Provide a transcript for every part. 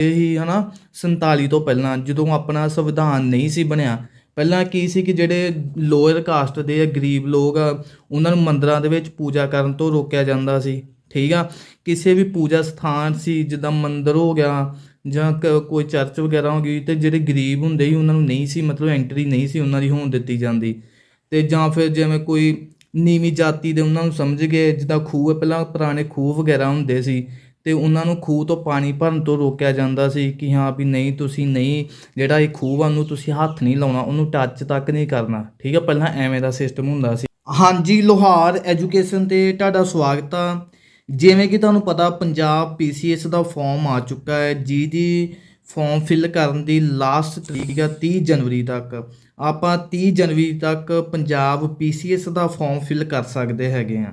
ਹੀ ਹਨਾ 47 ਤੋਂ ਪਹਿਲਾਂ ਜਦੋਂ ਆਪਣਾ ਸੰਵਿਧਾਨ ਨਹੀਂ ਸੀ ਬਣਿਆ, ਪਹਿਲਾਂ ਕੀ ਸੀ ਕਿ ਜਿਹੜੇ ਲੋਅਰ ਕਾਸਟ ਦੇ ਆ ਗਰੀਬ ਲੋਕ ਆ, ਉਹਨਾਂ ਨੂੰ ਮੰਦਰਾਂ ਦੇ ਵਿੱਚ ਪੂਜਾ ਕਰਨ ਤੋਂ ਰੋਕਿਆ ਜਾਂਦਾ ਸੀ, ਠੀਕ ਆ? ਕਿਸੇ ਵੀ ਪੂਜਾ ਸਥਾਨ ਸੀ, ਜਿੱਦਾਂ ਮੰਦਿਰ ਹੋ ਗਿਆ ਜਾਂ ਕ- ਕੋਈ ਚਰਚ ਵਗੈਰਾ ਹੋ ਗਈ ਤੇ ਜਿਹੜੇ ਗਰੀਬ ਹੁੰਦੇ ਸੀ, ਉਹਨਾਂ ਨੂੰ ਨਹੀਂ ਸੀ, ਮਤਲਬ ਐਂਟਰੀ ਨਹੀਂ ਸੀ ਉਹਨਾਂ ਦੀ ਹੋਣ ਦਿੱਤੀ ਜਾਂਦੀ। ਤੇ ਜਾਂ ਫਿਰ ਜਿਵੇਂ ਕੋਈ ਨੀਵੀਂ ਜਾਤੀ ਦੇ ਉਹਨਾਂ ਨੂੰ ਸਮਝ ਗਏ, ਜਿੱਦਾਂ ਖੂਹ ਪਹਿਲਾਂ ਪੁਰਾਣੇ ਖੂਹ ਵਗੈਰਾ ਹੁੰਦੇ ਸੀ ਅਤੇ ਉਹਨਾਂ ਨੂੰ ਖੂਹ ਤੋਂ ਪਾਣੀ ਭਰਨ ਤੋਂ ਰੋਕਿਆ ਜਾਂਦਾ ਸੀ ਕਿ ਹਾਂ ਵੀ ਨਹੀਂ, ਤੁਸੀਂ ਨਹੀਂ, ਜਿਹੜਾ ਇਹ ਖੂਹ ਆ ਉਹਨੂੰ ਤੁਸੀਂ ਹੱਥ ਨਹੀਂ ਲਾਉਣਾ, ਉਹਨੂੰ ਟੱਚ ਤੱਕ ਨਹੀਂ ਕਰਨਾ। ਠੀਕ ਆ, ਪਹਿਲਾਂ ਐਵੇਂ ਦਾ ਸਿਸਟਮ ਹੁੰਦਾ ਸੀ। ਹਾਂਜੀ, ਲੋਹਾਰ ਐਜੂਕੇਸ਼ਨ ਤੇ ਤੁਹਾਡਾ ਸਵਾਗਤ ਆ। ਜਿਵੇਂ ਕਿ ਤੁਹਾਨੂੰ ਪਤਾ, ਪੰਜਾਬ ਪੀਸੀਐਸ ਦਾ ਫਾਰਮ ਆ ਚੁੱਕਾ ਹੈ, ਜਿਹਦੀ ਫਾਰਮ ਫਿਲ ਕਰਨ ਦੀ ਲਾਸਟ ਤਰੀਕ ਆ 30 ਜਨਵਰੀ ਤੱਕ। ਆਪਾਂ 30 ਜਨਵਰੀ ਤੱਕ ਪੰਜਾਬ ਪੀਸੀਐਸ ਦਾ ਫਾਰਮ ਫਿਲ ਕਰ ਸਕਦੇ ਹੈਗੇ ਆ।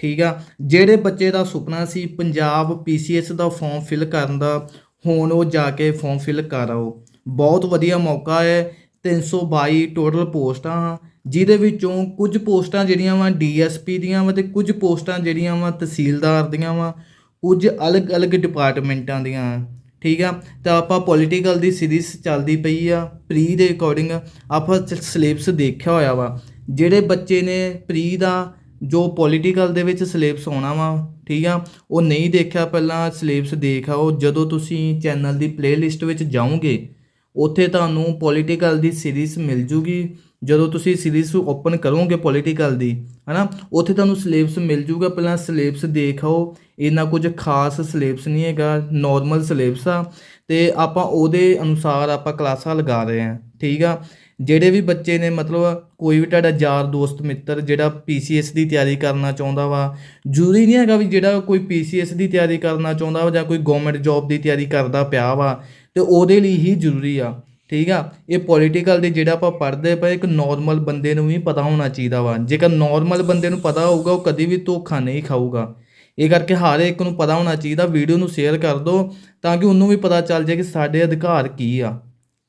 ਠੀਕ ਆ। ਜਿਹੜੇ ਬੱਚੇ ਦਾ ਸੁਪਨਾ ਸੀ ਪੰਜਾਬ ਪੀਸੀਐਸ ਦਾ ਫਾਰਮ ਫਿਲ ਕਰਨ ਦਾ, ਹੁਣ ਉਹ ਜਾ ਕੇ ਫਾਰਮ ਫਿਲ ਕਰ ਆਓ। ਬਹੁਤ ਵਧੀਆ ਮੌਕਾ ਹੈ। 322 ਟੋਟਲ ਪੋਸਟਾਂ। ਜਿਹਦੇ ਵਿੱਚੋਂ ਕੁਝ ਪੋਸਟਾਂ ਜਿਹੜੀਆਂ ਵਾ ਡੀਐਸਪੀ ਦੀਆਂ ਵਾ ਤੇ ਕੁਝ ਪੋਸਟਾਂ ਜਿਹੜੀਆਂ ਵਾ ਤਹਿਸੀਲਦਾਰ ਦੀਆਂ ਵਾ, ਕੁਝ ਅਲੱਗ-ਅਲੱਗ ਡਿਪਾਰਟਮੈਂਟਾਂ ਦੀਆਂ। ਠੀਕ ਆ। ਤਾਂ ਆਪਾਂ ਪੋਲੀਟੀਕਲ ਦੀ ਸੀਰੀਜ਼ ਚੱਲਦੀ ਪਈ ਆ ਪ੍ਰੀ ਦੇ ਅਕੋਰਡਿੰਗ ਆਪਾਂ ਸਿਲੇਬਸ ਦੇਖਿਆ ਹੋਇਆ ਵਾ। ਜਿਹੜੇ ਬੱਚੇ ਨੇ ਪ੍ਰੀ ਦਾ ਜੋ ਪੋਲੀਟੀਕਲ ਦੇ ਵਿੱਚ ਸਿਲੇਬਸ ਆਉਣਾ ਵਾ, ਠੀਕ ਆ, ਉਹ ਨਹੀਂ ਦੇਖਿਆ ਪਹਿਲਾਂ ਸਿਲੇਬਸ ਦੇਖ ਆਓ ਜਦੋਂ ਤੁਸੀਂ ਚੈਨਲ ਦੀ ਪਲੇਲਿਸਟ ਵਿੱਚ ਜਾਓਗੇ, ਉੱਥੇ ਤੁਹਾਨੂੰ ਪੋਲੀਟੀਕਲ ਦੀ ਸੀਰੀਜ਼ ਮਿਲ ਜੂਗੀ। ਜਦੋਂ ਤੁਸੀਂ ਸੀਰੀਜ਼ ਓਪਨ ਕਰੋਗੇ ਪੋਲੀਟੀਕਲ ਦੀ, ਹਨਾ, ਉੱਥੇ ਤੁਹਾਨੂੰ ਸਿਲੇਬਸ ਮਿਲ ਜੂਗਾ। ਪਹਿਲਾਂ ਸਿਲੇਬਸ ਦੇਖੋ, ਇੰਨਾ ਕੁਝ ਖਾਸ ਸਿਲੇਬਸ ਨਹੀਂ ਹੈਗਾ ਨਾਰਮਲ ਸਿਲੇਬਸ ਆ। ਅਤੇ ਆਪਾਂ ਉਹਦੇ ਅਨੁਸਾਰ ਆਪਾਂ ਕਲਾਸਾਂ ਲਗਾ ਰਹੇ ਹਾਂ, ਠੀਕ ਆ? ਜਿਹੜੇ ਵੀ ਬੱਚੇ ਨੇ, ਮਤਲਬ ਕੋਈ ਵੀ ਤੁਹਾਡਾ ਯਾਰ, ਦੋਸਤ, ਮਿੱਤਰ ਜਿਹੜਾ ਪੀਸੀਐਸ ਦੀ ਤਿਆਰੀ ਕਰਨਾ ਚਾਹੁੰਦਾ ਵਾ, ਜ਼ਰੂਰੀ ਨਹੀਂ ਹੈਗਾ ਵੀ ਜਿਹੜਾ ਕੋਈ ਪੀਸੀਐਸ ਦੀ ਤਿਆਰੀ ਕਰਨਾ ਚਾਹੁੰਦਾ ਵਾ ਜਾਂ ਕੋਈ ਗਵਰਨਮੈਂਟ ਜੌਬ ਦੀ ਤਿਆਰੀ ਕਰਦਾ ਪਿਆ ਵਾ, ਤੇ ਉਹਦੇ ਲਈ ਹੀ ਜ਼ਰੂਰੀ ਆ, ਠੀਕ ਆ? ਇਹ ਪੋਲੀਟੀਕਲ ਦੇ ਜਿਹੜਾ ਆਪਾਂ ਪੜ੍ਹਦੇ ਪਏ, ਇੱਕ ਨਾਰਮਲ ਬੰਦੇ ਨੂੰ ਵੀ ਪਤਾ ਹੋਣਾ ਚਾਹੀਦਾ ਵਾ। ਜੇਕਰ ਨਾਰਮਲ ਬੰਦੇ ਨੂੰ ਪਤਾ ਹੋਊਗਾ, ਉਹ ਕਦੀ ਵੀ ਧੋਖਾ ਨਹੀਂ ਖਾਊਗਾ। ਇਹ ਕਰਕੇ ਹਰ ਇੱਕ ਨੂੰ ਪਤਾ ਹੋਣਾ ਚਾਹੀਦਾ, ਵੀਡੀਓ ਨੂੰ ਸ਼ੇਅਰ ਕਰ ਦਿਓ ਤਾਂ ਕਿ ਉਹਨੂੰ ਵੀ ਪਤਾ ਚੱਲ ਜਾਏ ਕਿ ਸਾਡੇ ਅਧਿਕਾਰ ਕੀ ਆ।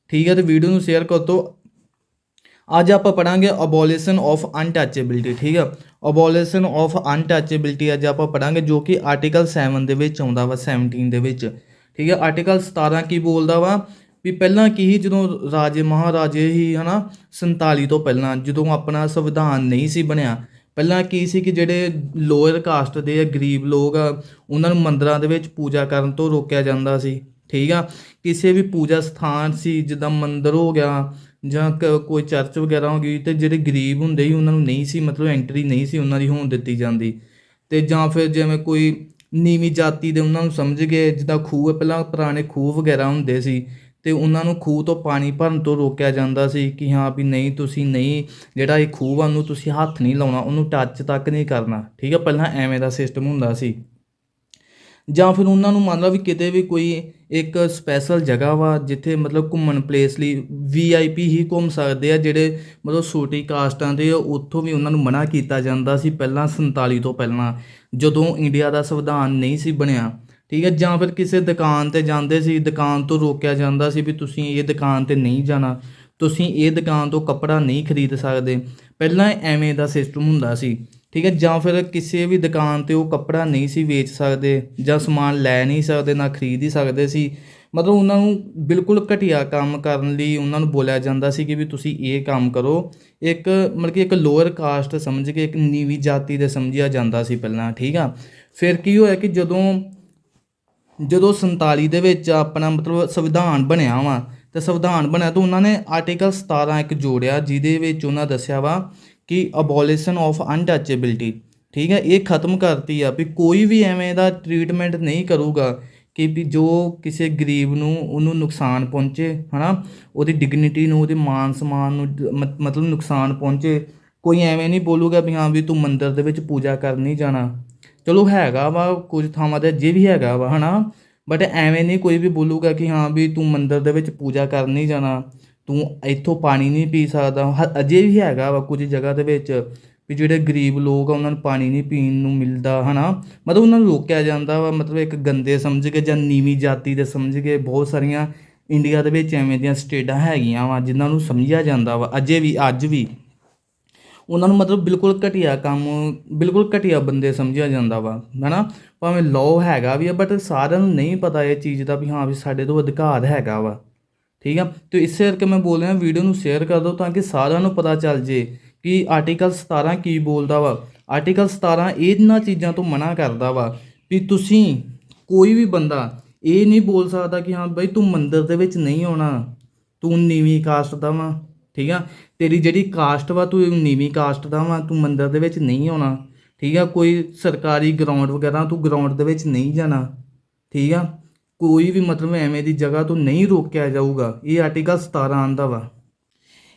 ਠੀਕ ਹੈ ਤੇ ਵੀਡੀਓ ਨੂੰ ਸ਼ੇਅਰ ਕਰ ਦਿਓ। ਅੱਜ ਆਪਾਂ ਪੜਾਂਗੇ ਅਬੋਲੀਸ਼ਨ ਆਫ ਅਨਟੱਚੇਬਿਲਟੀ ਠੀਕ ਆ? ਅਬੋਲੀਸ਼ਨ ਆਫ ਅਨਟੱਚੇਬਿਲਟੀ ਅੱਜ ਆਪਾਂ ਪੜਾਂਗੇ ਜੋ ਕਿ ਆਰਟੀਕਲ 7 ਦੇ ਵਿੱਚ ਆਉਂਦਾ ਵਾ 17 ਦੇ ਵਿੱਚ। ਠੀਕ ਹੈ ਆਰਟੀਕਲ 17 ਕੀ ਬੋਲਦਾ ਵਾ? ਵੀ ਪਹਿਲਾਂ ਕੀ ਸੀ ਜਦੋਂ ਰਾਜੇ ਮਹਾਰਾਜੇ ਹੀ ਹਨਾ 47 ਤੋਂ ਪਹਿਲਾਂ ਜਦੋਂ ਆਪਣਾ ਸੰਵਿਧਾਨ ਨਹੀਂ ਸੀ ਬਣਿਆ ਪਹਿਲਾਂ ਕੀ ਸੀ ਕਿ ਜਿਹੜੇ ਲੋਅਰ ਕਾਸਟ ਦੇ ਆ, ਗਰੀਬ ਲੋਕ ਆ, ਉਹਨਾਂ ਨੂੰ ਮੰਦਰਾਂ ਦੇ ਵਿੱਚ ਪੂਜਾ ਕਰਨ ਤੋਂ ਰੋਕਿਆ ਜਾਂਦਾ ਸੀ, ਠੀਕ ਆ? ਕਿਸੇ ਵੀ ਪੂਜਾ ਸਥਾਨ ਸੀ, ਜਿੱਦਾਂ ਮੰਦਿਰ ਹੋ ਗਿਆ ਜਾਂ ਕ- ਕੋਈ ਚਰਚ ਵਗੈਰਾ ਹੋ ਗਈ, ਤੇ ਜਿਹੜੇ ਗਰੀਬ ਹੁੰਦੇ ਸੀ, ਉਹਨਾਂ ਨੂੰ ਨਹੀਂ ਸੀ, ਮਤਲਬ ਐਂਟਰੀ ਨਹੀਂ ਸੀ ਉਹਨਾਂ ਦੀ ਹੋਣ ਦਿੱਤੀ ਜਾਂਦੀ। ਤੇ ਜਾਂ ਫਿਰ ਜਿਵੇਂ ਕੋਈ ਨੀਵੀਂ ਜਾਤੀ ਦੇ ਉਹਨਾਂ ਨੂੰ ਸਮਝ ਗਏ, ਜਿੱਦਾਂ ਖੂਹ ਪਹਿਲਾਂ ਪੁਰਾਣੇ ਖੂਹ ਵਗੈਰਾ ਹੁੰਦੇ ਸੀ ਅਤੇ ਉਹਨਾਂ ਨੂੰ ਖੂਹ ਤੋਂ ਪਾਣੀ ਭਰਨ ਤੋਂ ਰੋਕਿਆ ਜਾਂਦਾ ਸੀ ਕਿ ਹਾਂ ਵੀ ਨਹੀਂ, ਤੁਸੀਂ ਨਹੀਂ, ਜਿਹੜਾ ਇਹ ਖੂਹ ਵਾ ਉਹਨੂੰ ਤੁਸੀਂ ਹੱਥ ਨਹੀਂ ਲਾਉਣਾ, ਉਹਨੂੰ ਟੱਚ ਤੱਕ ਨਹੀਂ ਕਰਨਾ। ਠੀਕ ਆ, ਪਹਿਲਾਂ ਐਵੇਂ ਦਾ ਸਿਸਟਮ ਹੁੰਦਾ ਸੀ। ਜਾਂ ਫਿਰ ਉਹਨਾਂ ਨੂੰ ਮੰਨ ਲਓ ਵੀ ਕਿਤੇ ਵੀ ਕੋਈ ਇੱਕ ਸਪੈਸ਼ਲ ਜਗ੍ਹਾ ਵਾ, ਜਿੱਥੇ ਮਤਲਬ ਘੁੰਮਣ ਪਲੇਸ ਲਈ ਵੀਆਈਪੀ ਹੀ ਘੁੰਮ ਸਕਦੇ ਆ, ਜਿਹੜੇ ਮਤਲਬ ਛੋਟੀ ਕਾਸਟਾਂ ਦੇ, ਉੱਥੋਂ ਵੀ ਉਹਨਾਂ ਨੂੰ ਮਨਾ ਕੀਤਾ ਜਾਂਦਾ ਸੀ ਪਹਿਲਾਂ 47 ਤੋਂ ਪਹਿਲਾਂ, ਜਦੋਂ ਇੰਡੀਆ ਦਾ ਸੰਵਿਧਾਨ ਨਹੀਂ ਸੀ ਬਣਿਆ। ਠੀਕ ਹੈ? ਜਾਂ ਫਿਰ ਕਿਸੇ ਦੁਕਾਨ ਤੇ ਜਾਂਦੇ ਸੀ, ਦੁਕਾਨ ਤੋਂ ਰੋਕਿਆ ਜਾਂਦਾ ਸੀ ਵੀ ਤੁਸੀਂ ਇਹ ਦੁਕਾਨ ਤੇ ਨਹੀਂ ਜਾਣਾ। ਤੁਸੀਂ ਇਹ ਦੁਕਾਨ ਤੋਂ ਕੱਪੜਾ ਨਹੀਂ ਖਰੀਦ ਸਕਦੇ। ਪਹਿਲਾਂ ਐਵੇਂ ਦਾ ਸਿਸਟਮ ਹੁੰਦਾ ਸੀ। ਠੀਕ ਹੈ? ਜਾਂ ਫਿਰ ਕਿਸੇ ਵੀ ਦੁਕਾਨ ਤੇ ਉਹ ਕੱਪੜਾ ਨਹੀਂ ਸੀ ਵੇਚ ਸਕਦੇ ਜਾਂ ਸਮਾਨ ਲੈ ਨਹੀਂ ਸਕਦੇ, ਨਾ ਖਰੀਦ ਹੀ ਸਕਦੇ ਸੀ। ਮਤਲਬ ਉਹਨਾਂ ਨੂੰ ਬਿਲਕੁਲ ਘਟੀਆ ਕੰਮ ਕਰਨ ਲਈ ਉਹਨਾਂ ਨੂੰ ਬੋਲਿਆ ਜਾਂਦਾ ਸੀ ਕਿ ਵੀ ਤੁਸੀਂ ਇਹ ਕੰਮ ਕਰੋ। ਇੱਕ ਮਤਲਬ ਕਿ ਇੱਕ ਲੋਅਰ ਕਾਸਟ ਸਮਝ ਕੇ ਇੱਕ ਨੀਵੀਂ ਜਾਤੀ ਦੇ ਸਮਝਿਆ ਜਾਂਦਾ ਸੀ ਪਹਿਲਾਂ। ਠੀਕ ਆ? ਫਿਰ ਕੀ ਹੋਇਆ ਕਿ ਜਦੋਂ ਜਦੋਂ 47 ਦੇ ਵਿੱਚ ਆਪਣਾ ਮਤਲਬ ਸੰਵਿਧਾਨ ਬਣਿਆ ਵਾ, ਤੇ ਸੰਵਿਧਾਨ ਬਣਿਆ ਤਾਂ ਉਹਨਾਂ ਨੇ ਆਰਟੀਕਲ 17 ਇੱਕ ਜੋੜਿਆ, ਜਿਹਦੇ ਵਿੱਚ ਉਹਨਾਂ ਦੱਸਿਆ ਵਾ ਕਿ ਅਬੋਲੀਸ਼ਨ ਆਫ ਅਨਟੱਚੇਬਿਲਟੀ ਠੀਕ ਹੈ, ਇਹ ਖਤਮ ਕਰਤੀ ਆ ਵੀ ਕੋਈ ਵੀ ਐਵੇਂ ਦਾ ਟ੍ਰੀਟਮੈਂਟ ਨਹੀਂ ਕਰੂਗਾ ਕਿ ਵੀ ਜੋ ਕਿਸੇ ਗਰੀਬ ਨੂੰ ਉਹਨੂੰ ਨੁਕਸਾਨ ਪਹੁੰਚੇ, ਹਨਾ, ਉਹਦੀ ਡਿਗਨਿਟੀ ਨੂੰ, ਉਹਦੇ ਮਾਨ ਸਮਾਨ ਨੂੰ ਮਤਲਬ ਨੁਕਸਾਨ ਪਹੁੰਚੇ, ਕੋਈ ਐਵੇਂ ਨਹੀਂ ਬੋਲੂਗਾ ਵੀ ਹਾਂ ਵੀ ਤੂੰ ਮੰਦਿਰ ਦੇ ਵਿੱਚ ਪੂਜਾ ਕਰਨ ਨਹੀਂ ਜਾਣਾ। ਚਲੋ ਹੈਗਾ ਵਾ, ਕੁਝ ਥਾਵਾਂ ਤੇ ਅਜੇ ਵੀ ਹੈਗਾ ਵਾ, ਹਨਾ? ਬਟ ਐਵੇਂ ਨਹੀਂ ਕੋਈ ਵੀ ਬੋਲੂਗਾ ਕਿ ਹਾਂ ਵੀ ਤੂੰ ਮੰਦਰ ਦੇ ਵਿੱਚ ਪੂਜਾ ਕਰਨ ਨਹੀਂ ਜਾਣਾ, ਤੂੰ ਇੱਥੋਂ ਪਾਣੀ ਨਹੀਂ ਪੀ ਸਕਦਾ। ਹ- ਅਜੇ ਵੀ ਹੈਗਾ ਵਾ ਕੁਝ ਜਗ੍ਹਾ ਦੇ ਵਿੱਚ ਵੀ ਜਿਹੜੇ ਗਰੀਬ ਲੋਕ ਆ, ਉਹਨਾਂ ਨੂੰ ਪਾਣੀ ਨਹੀਂ ਪੀਣ ਨੂੰ ਮਿਲਦਾ, ਹਨਾ? ਮਤਲਬ ਉਹਨਾਂ ਨੂੰ ਰੋਕਿਆ ਜਾਂਦਾ ਵਾ, ਮਤਲਬ ਇੱਕ ਗੰਦੇ ਸਮਝ ਕੇ ਜਾਂ ਨੀਵੀਂ ਜਾਤੀ ਦੇ ਸਮਝ ਕੇ ਬਹੁਤ ਸਾਰੀਆਂ ਇੰਡੀਆ ਦੇ ਵਿੱਚ ਐਵੇਂ ਦੀਆਂ ਸਟੇਟਾਂ ਹੈਗੀਆਂ ਵਾ, ਜਿਨ੍ਹਾਂ ਨੂੰ ਸਮਝਿਆ ਜਾਂਦਾ ਵਾ, ਅਜੇ ਵੀ, ਅੱਜ ਵੀ। ਉਹਨਾਂ ਨੂੰ ਮਤਲਬ ਬਿਲਕੁਲ ਘਟੀਆ ਕੰਮ, ਬਿਲਕੁਲ ਘਟੀਆ ਬੰਦੇ ਸਮਝਿਆ ਜਾਂਦਾ ਵਾ, ਹਨਾ? ਭਾਵੇਂ ਲਾਅ ਹੈਗਾ ਵੀ ਆ ਬਟ ਸਾਰਿਆਂ ਨੂੰ ਨਹੀਂ ਪਤਾ ਇਹ ਚੀਜ਼ ਦਾ ਵੀ ਹਾਂ ਵੀ ਸਾਡੇ ਤੋਂ ਅਧਿਕਾਰ ਹੈਗਾ ਵਾ, ਠੀਕ ਆ? ਤੇ ਇਸੇ ਕਰਕੇ ਮੈਂ ਬੋਲ ਰਿਹਾ, ਵੀਡੀਓ ਨੂੰ ਸ਼ੇਅਰ ਕਰ ਦਿਓ ਤਾਂ ਕਿ ਸਾਰਿਆਂ ਨੂੰ ਪਤਾ ਚੱਲ ਜੇ ਕਿ ਆਰਟੀਕਲ 17 ਕੀ ਬੋਲਦਾ ਵਾ। ਆਰਟੀਕਲ 17 ਇਹਨਾਂ ਚੀਜ਼ਾਂ ਤੋਂ ਮਨਾ ਕਰਦਾ ਵਾ ਵੀ ਤੁਸੀਂ ਕੋਈ ਵੀ ਬੰਦਾ ਇਹ ਨਹੀਂ ਬੋਲ ਸਕਦਾ ਕਿ ਹਾਂ ਬਈ ਤੂੰ ਮੰਦਿਰ ਦੇ ਵਿੱਚ ਨਹੀਂ ਆਉਣਾ, ਤੂੰ ਨੀਵੀਂ ਕਾਸਟ ਦਾ ਵਾ। ਠੀਕ ਆ? ਤੇਰੀ ਜਿਹੜੀ ਕਾਸਟ ਵਾ, ਤੂੰ ਨੀਵੀਂ ਕਾਸਟ ਦਾ ਵਾ, ਤੂੰ ਮੰਦਰ ਦੇ ਵਿੱਚ ਨਹੀਂ ਆਉਣਾ, ਠੀਕ ਆ? ਕੋਈ ਸਰਕਾਰੀ ਗਰਾਊਂਡ ਵਗੈਰਾ, ਤੂੰ ਗਰਾਊਂਡ ਦੇ ਵਿੱਚ ਨਹੀਂ ਜਾਣਾ, ਠੀਕ ਆ? ਕੋਈ ਵੀ ਮਤਲਬ ਐਵੇਂ ਦੀ ਜਗ੍ਹਾ ਤੋਂ ਨਹੀਂ ਰੋਕਿਆ ਜਾਊਗਾ। ਇਹ ਆਰਟੀਕਲ 17 ਆਂਦਾ ਵਾ।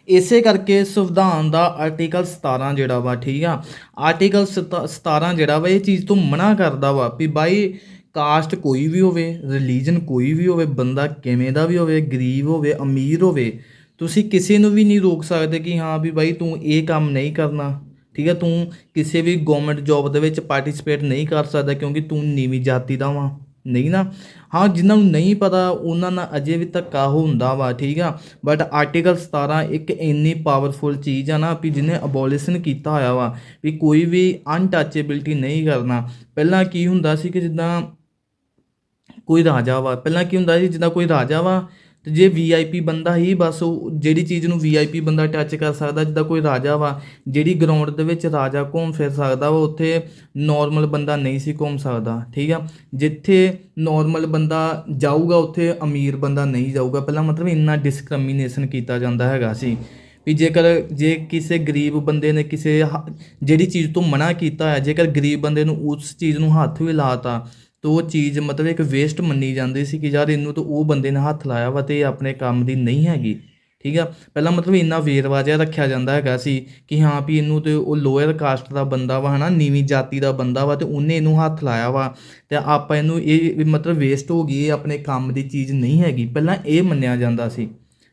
ਇਸੇ ਕਰਕੇ ਸੰਵਿਧਾਨ ਦਾ ਆਰਟੀਕਲ 17 ਜਿਹੜਾ ਵਾ, ਠੀਕ ਆ? ਆਰਟੀਕਲ 17 ਜਿਹੜਾ ਵਾ, ਇਹ ਚੀਜ਼ ਤੋਂ ਮਨਾ ਕਰਦਾ ਵਾ ਵੀ ਬਾਈ ਕਾਸਟ ਕੋਈ ਵੀ ਹੋਵੇ ਰਿਲੀਜਨ ਕੋਈ ਵੀ ਹੋਵੇ, ਬੰਦਾ ਕਿਵੇਂ ਦਾ ਵੀ ਹੋਵੇ, ਗਰੀਬ ਹੋਵੇ, ਅਮੀਰ ਹੋਵੇ ਤੁਸੀਂ ਕਿਸੇ ਨੂੰ ਵੀ ਨਹੀਂ ਰੋਕ ਸਕਦੇ ਕਿ ਹਾਂ ਵੀ ਬਾਈ ਤੂੰ ਇਹ ਕੰਮ ਨਹੀਂ ਕਰਨਾ, ਠੀਕ ਹੈ, ਤੂੰ ਕਿਸੇ ਵੀ ਗਵਰਨਮੈਂਟ ਜੋਬ ਦੇ ਵਿੱਚ ਪਾਰਟਿਸਿਪੇਟ ਨਹੀਂ ਕਰ ਸਕਦਾ ਕਿਉਂਕਿ ਤੂੰ ਨੀਵੀਂ ਜਾਤੀ ਦਾ ਵਾਂ, ਨਹੀਂ ਨਾ? ਹਾਂ, ਜਿਨ੍ਹਾਂ ਨੂੰ ਨਹੀਂ ਪਤਾ, ਉਹਨਾਂ ਨਾਲ ਅਜੇ ਵੀ ਧੱਕਾ ਹੁੰਦਾ ਵਾ, ਠੀਕ ਆ? ਬਟ ਆਰਟੀਕਲ 17 ਇੱਕ ਇੰਨੀ ਪਾਵਰਫੁਲ ਚੀਜ਼ ਆ ਨਾ ਵੀ ਜਿਹਨੇ ਅਬੋਲਿਸ਼ਨ ਕੀਤਾ ਹੋਇਆ ਵਾ, ਵੀ ਕੋਈ ਵੀ ਅਨਟੱਚੇਬਿਲਟੀ ਨਹੀਂ ਕਰਨਾ। ਪਹਿਲਾਂ ਕੀ ਹੁੰਦਾ ਸੀ ਕਿ ਜਿੱਦਾਂ ਕੋਈ ਰਾਜਾ ਵਾ, ਪਹਿਲਾਂ ਕੀ ਹੁੰਦਾ ਸੀ, ਜਿੱਦਾਂ ਕੋਈ ਰਾਜਾ ਵਾ ਤੇ ਜੇ ਵੀਆਈਪੀ ਬੰਦਾ ਹੀ ਬਸ ਉਹ ਜਿਹੜੀ ਚੀਜ਼ ਨੂੰ ਵੀਆਈਪੀ ਬੰਦਾ ਟੱਚ ਕਰ ਸਕਦਾ, ਜਿੱਦਾਂ ਕੋਈ ਰਾਜਾ ਵਾ, ਜਿਹੜੀ ਗਰਾਊਂਡ ਦੇ ਵਿੱਚ ਰਾਜਾ ਘੁੰਮ ਫਿਰ ਸਕਦਾ ਵਾ, ਉੱਥੇ ਨਾਰਮਲ ਬੰਦਾ ਨਹੀਂ ਸੀ ਘੁੰਮ ਸਕਦਾ, ਠੀਕ ਆ? ਜਿੱਥੇ ਨਾਰਮਲ ਬੰਦਾ ਜਾਊਗਾ, ਉੱਥੇ ਅਮੀਰ ਬੰਦਾ ਨਹੀਂ ਜਾਊਗਾ। ਪਹਿਲਾਂ ਮਤਲਬ ਇੰਨਾ ਡਿਸਕ੍ਰਿਮੀਨੇਸ਼ਨ ਕੀਤਾ ਜਾਂਦਾ ਹੈਗਾ ਸੀ ਵੀ ਜੇਕਰ, ਜੇ ਕਿਸੇ ਗਰੀਬ ਬੰਦੇ ਨੇ ਕਿਸੇ ਹ- ਜਿਹੜੀ ਚੀਜ਼ ਤੋਂ ਮਨਾ ਕੀਤਾ ਹੈ ਜੇਕਰ ਗਰੀਬ ਬੰਦੇ ਨੂੰ ਉਸ ਚੀਜ਼ ਨੂੰ ਹੱਥ ਵੀ ਲਾਤਾ ਤਾਂ ਉਹ ਚੀਜ਼ ਮਤਲਬ ਇੱਕ ਵੇਸਟ ਮੰਨੀ ਜਾਂਦੀ ਸੀ ਕਿ ਯਾਰ ਇਹਨੂੰ ਤਾਂ ਉਹ ਬੰਦੇ ਨੇ ਹੱਥ ਲਾਇਆ ਵਾ ਤੇ ਇਹ ਆਪਣੇ ਕੰਮ ਦੀ ਨਹੀਂ ਹੈਗੀ, ਠੀਕ ਆ? ਪਹਿਲਾਂ ਮਤਲਬ ਇੰਨਾ ਵੇਰਵਾ ਜਿਹਾ ਰੱਖਿਆ ਜਾਂਦਾ ਹੈਗਾ ਸੀ ਕਿ ਹਾਂ ਵੀ ਇਹਨੂੰ ਤੇ ਉਹ ਲੋਅਰ ਕਾਸਟ ਦਾ ਬੰਦਾ ਵਾ, ਹਨਾ, ਨੀਵੀਂ ਜਾਤੀ ਦਾ ਬੰਦਾ ਵਾ ਤੇ ਉਹਨੇ ਇਹਨੂੰ ਹੱਥ ਲਾਇਆ ਵਾ ਤੇ ਆਪਾਂ ਇਹਨੂੰ ਇਹ ਮਤਲਬ ਵੇਸਟ ਹੋ ਗਈ, ਇਹ ਆਪਣੇ ਕੰਮ ਦੀ ਚੀਜ਼ ਨਹੀਂ ਹੈਗੀ। ਪਹਿਲਾਂ ਇਹ ਮੰਨਿਆ ਜਾਂਦਾ ਸੀ।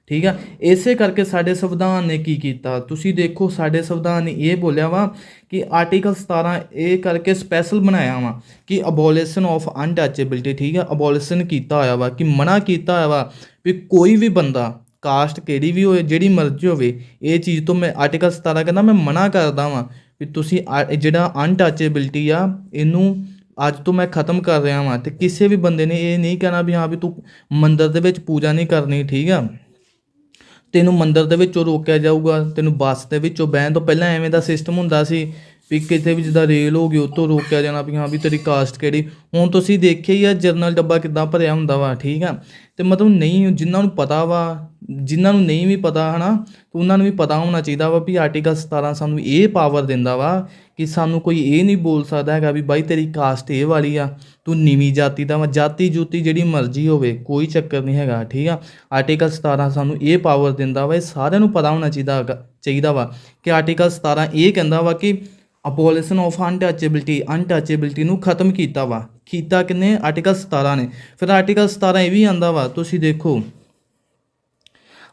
ਠੀਕ ਆ? ਇਸੇ ਕਰਕੇ ਸਾਡੇ ਸੰਵਿਧਾਨ ਨੇ ਕੀ ਕੀਤਾ? ਤੁਸੀਂ ਦੇਖੋ, ਸਾਡੇ ਸੰਵਿਧਾਨ ਨੇ ਇਹ ਬੋਲਿਆ ਵਾ ਕਿ ਆਰਟੀਕਲ 17 ਇਹ ਕਰਕੇ ਸਪੈਸ਼ਲ ਬਣਾਇਆ ਵਾ ਕਿ ਅਬੋਲਿਸ਼ਨ ਆਫ ਅਨਟਚੇਬਿਲਟੀ ਠੀਕ ਆ? ਅਬੋਲਿਸ਼ਨ ਕੀਤਾ ਹੋਇਆ ਵਾ ਕਿ ਮਨਾ ਕੀਤਾ ਹੋਇਆ ਵਾ ਵੀ ਕੋਈ ਵੀ ਬੰਦਾ ਕਾਸਟ ਕਿਹੜੀ ਵੀ ਹੋਵੇ, ਜਿਹੜੀ ਮਰਜ਼ੀ ਹੋਵੇ, ਇਹ ਚੀਜ਼ ਤੋਂ ਮੈਂ ਆਰਟੀਕਲ 17 ਕਹਿੰਦਾ ਮੈਂ ਮਨਾ ਕਰਦਾ ਵਾਂ ਵੀ ਤੁਸੀਂ ਆ- ਜਿਹੜਾ ਅਨਟੱਚੇਬਿਲਟੀ ਆ, ਇਹਨੂੰ ਅੱਜ ਤੋਂ ਮੈਂ ਖਤਮ ਕਰ ਰਿਹਾ ਵਾਂ ਤੇ ਕਿਸੇ ਵੀ ਬੰਦੇ ਨੇ ਇਹ ਨਹੀਂ ਕਹਿਣਾ ਵੀ ਹਾਂ ਵੀ ਤੂੰ ਮੰਦਰ ਦੇ ਵਿੱਚ ਪੂਜਾ ਨਹੀਂ ਕਰਨੀ, ਠੀਕ ਆ? ਤੈਨੂੰ ਮੰਦਰ ਦੇ ਵਿੱਚੋਂ ਰੋਕਿਆ ਜਾਊਗਾ, ਤੈਨੂੰ ਬੱਸ ਦੇ ਵਿੱਚੋਂ ਬਹਿਣ ਤੋਂ ਪਹਿਲਾਂ ਐਵੇਂ ਦਾ ਸਿਸਟਮ ਹੁੰਦਾ ਸੀ ਵੀ ਕਿਤੇ ਵੀ ਜਿੱਦਾਂ ਰੇਲ ਹੋ ਗਈ, ਉੱਤੋਂ ਰੋਕਿਆ ਜਾਣਾ ਵੀ ਹਾਂ ਵੀ ਤੇਰੀ ਕਾਸਟ ਕਿਹੜੀ। ਹੁਣ ਤੁਸੀਂ ਦੇਖਿਆ ਹੀ ਆ, ਜਰਨਲ ਡੱਬਾ ਕਿੱਦਾਂ ਭਰਿਆ ਹੁੰਦਾ ਵਾ, ਠੀਕ ਆ? ਤੇ ਮਤਲਬ ਨਹੀਂ, ਜਿਨ੍ਹਾਂ ਨੂੰ ਪਤਾ ਵਾ, ਜਿਨ੍ਹਾਂ ਨੂੰ ਨਹੀਂ ਵੀ ਪਤਾ, ਹਨਾ, ਤੇ ਉਹਨਾਂ ਨੂੰ ਵੀ ਪਤਾ ਹੋਣਾ ਚਾਹੀਦਾ ਵਾ ਵੀ ਆਰਟੀਕਲ 17 ਸਾਨੂੰ ਇਹ ਪਾਵਰ ਦਿੰਦਾ ਵਾ ਕਿ ਸਾਨੂੰ ਕੋਈ ਇਹ ਨਹੀਂ ਬੋਲ ਸਕਦਾ ਹੈਗਾ ਵੀ ਬਾਈ ਤੇਰੀ ਕਾਸਟ ਇਹ ਵਾਲੀ ਆ, ਤੂੰ ਨੀਵੀਂ ਜਾਤੀ ਦਾ ਵਾ ਜਾਤੀ ਜੂਤੀ ਜਿਹੜੀ ਮਰਜ਼ੀ ਹੋਵੇ, ਕੋਈ ਚੱਕਰ ਨਹੀਂ ਹੈਗਾ, ਠੀਕ ਆ? ਆਰਟੀਕਲ 17 ਸਾਨੂੰ ਇਹ ਪਾਵਰ ਦਿੰਦਾ ਵਾ, ਇਹ ਸਾਰਿਆਂ ਨੂੰ ਪਤਾ ਹੋਣਾ ਚਾਹੀਦਾ ਚਾਹੀਦਾ ਵਾ ਕਿ ਆਰਟੀਕਲ 17 ਇਹ ਕਹਿੰਦਾ ਵਾ ਕਿ ਅਬੋਲਿਸ਼ਨ ਆਫ ਅਨਟੱਚੇਬਿਲਟੀ ਅਨਟਚੇਬਿਲਟੀ ਨੂੰ ਖਤਮ ਕੀਤਾ ਵਾ। ਕੀਤਾ ਕਿਨੇ? ਆਰਟੀਕਲ 17 ਨੇ। ਫਿਰ ਆਰਟੀਕਲ 17 ਇਹ ਵੀ ਆਂਦਾ ਵਾ, ਤੁਸੀਂ ਦੇਖੋ।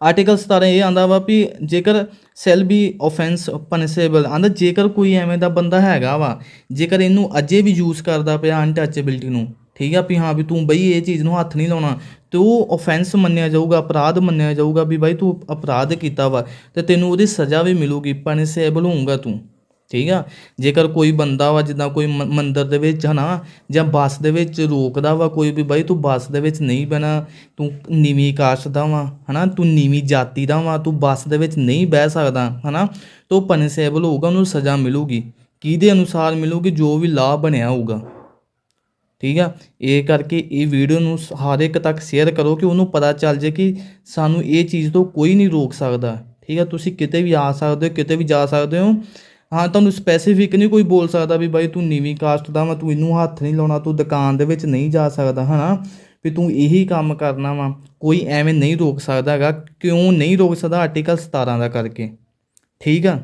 ਆਰਟੀਕਲ 17 ਇਹ ਆਂਦਾ ਵਾ ਵੀ ਜੇਕਰ ਸੈਲ ਬੀ ਆਫੈਂਸ ਪਨਿਸ਼ੇਬਲ ਆਂਦਾ ਜੇਕਰ ਕੋਈ ਐਵੇਂ ਦਾ ਬੰਦਾ ਹੈਗਾ ਵਾ, ਜੇਕਰ ਇਹਨੂੰ ਅਜੇ ਵੀ ਯੂਜ਼ ਕਰਦਾ ਪਿਆ ਅਨਟੱਚੇਬਿਲਟੀ ਨੂੰ, ਠੀਕ ਆ ਵੀ ਹਾਂ ਵੀ ਤੂੰ ਬਈ ਇਹ ਚੀਜ਼ ਨੂੰ ਹੱਥ ਨਹੀਂ ਲਾਉਣਾ, ਤੇ ਉਹ ਆਫੈਂਸ ਮੰਨਿਆ ਜਾਊਗਾ, ਅਪਰਾਧ ਮੰਨਿਆ ਜਾਊਗਾ ਵੀ ਬਾਈ ਤੂੰ ਅਪਰਾਧ ਕੀਤਾ ਵਾ, ਤੇ ਤੈਨੂੰ ਉਹਦੀ ਸਜ਼ਾ ਵੀ ਮਿਲੂਗੀ ਪਨਿਸ਼ੇਬਲ ਹੋਊਗਾ ਤੂੰ। ਠੀਕ ਆ? ਜੇਕਰ ਕੋਈ ਬੰਦਾ ਵਾ ਜਿੱਦਾਂ ਕੋਈ ਮ- ਮੰਦਿਰ ਦੇ ਵਿੱਚ ਹਨਾ, ਜਾਂ ਬੱਸ ਦੇ ਵਿੱਚ ਰੋਕਦਾ ਵਾ ਕੋਈ ਵੀ ਬਾਈ, ਤੂੰ ਬੱਸ ਦੇ ਵਿੱਚ ਨਹੀਂ ਬਹਿਣਾ, ਤੂੰ ਨੀਵੀਂ ਕਾਸਟ ਦਾ ਵਾ, ਹਨਾ? ਤੂੰ ਨੀਵੀਂ ਜਾਤੀ ਦਾ ਵਾ, ਤੂੰ ਬੱਸ ਦੇ ਵਿੱਚ ਨਹੀਂ ਬਹਿ ਸਕਦਾ, ਹਨਾ? ਤੋ ਪਨਿਸ਼ੇਬਲ ਹੋਊਗਾ ਉਹਨੂੰ ਸਜ਼ਾ ਮਿਲੂਗੀ। ਕਿਹਦੇ ਅਨੁਸਾਰ ਮਿਲੂਗੀ? ਜੋ ਵੀ ਲਾਅ ਬਣਿਆ ਹੋਊਗਾ। ਠੀਕ ਆ? ਇਹ ਕਰਕੇ ਇਹ ਵੀਡੀਓ ਨੂੰ ਹਰ ਇੱਕ ਤੱਕ ਸ਼ੇਅਰ ਕਰੋ ਕਿ ਉਹਨੂੰ ਪਤਾ ਚੱਲ ਜੇ ਕਿ ਸਾਨੂੰ ਇਹ ਚੀਜ਼ ਤੋਂ ਕੋਈ ਨਹੀਂ ਰੋਕ ਸਕਦਾ। ਠੀਕ ਆ? ਤੁਸੀਂ ਕਿਤੇ ਵੀ ਆ ਸਕਦੇ ਹੋ, ਕਿਤੇ ਵੀ ਜਾ ਸਕਦੇ ਹੋ। ਹਾਂ, ਤੁਹਾਨੂੰ ਸਪੈਸੀਫਿਕ ਨਹੀਂ ਕੋਈ ਬੋਲ ਸਕਦਾ ਵੀ ਬਾਈ ਤੂੰ ਨੀਵੀਂ ਕਾਸਟ ਦਾ ਵਾ, ਤੂੰ ਇਹਨੂੰ ਹੱਥ ਨਹੀਂ ਲਾਉਣਾ, ਤੂੰ ਦੁਕਾਨ ਦੇ ਵਿੱਚ ਨਹੀਂ ਜਾ ਸਕਦਾ, ਹਨਾ? ਵੀ ਤੂੰ ਇਹੀ ਕੰਮ ਕਰਨਾ ਵਾ, ਕੋਈ ਐਵੇਂ ਨਹੀਂ ਰੋਕ ਸਕਦਾ ਹੈਗਾ, ਕਿਉਂ ਨਹੀਂ ਰੋਕ ਸਕਦਾ ਆਰਟੀਕਲ 17 ਦਾ ਕਰਕੇ? ਠੀਕ ਆ?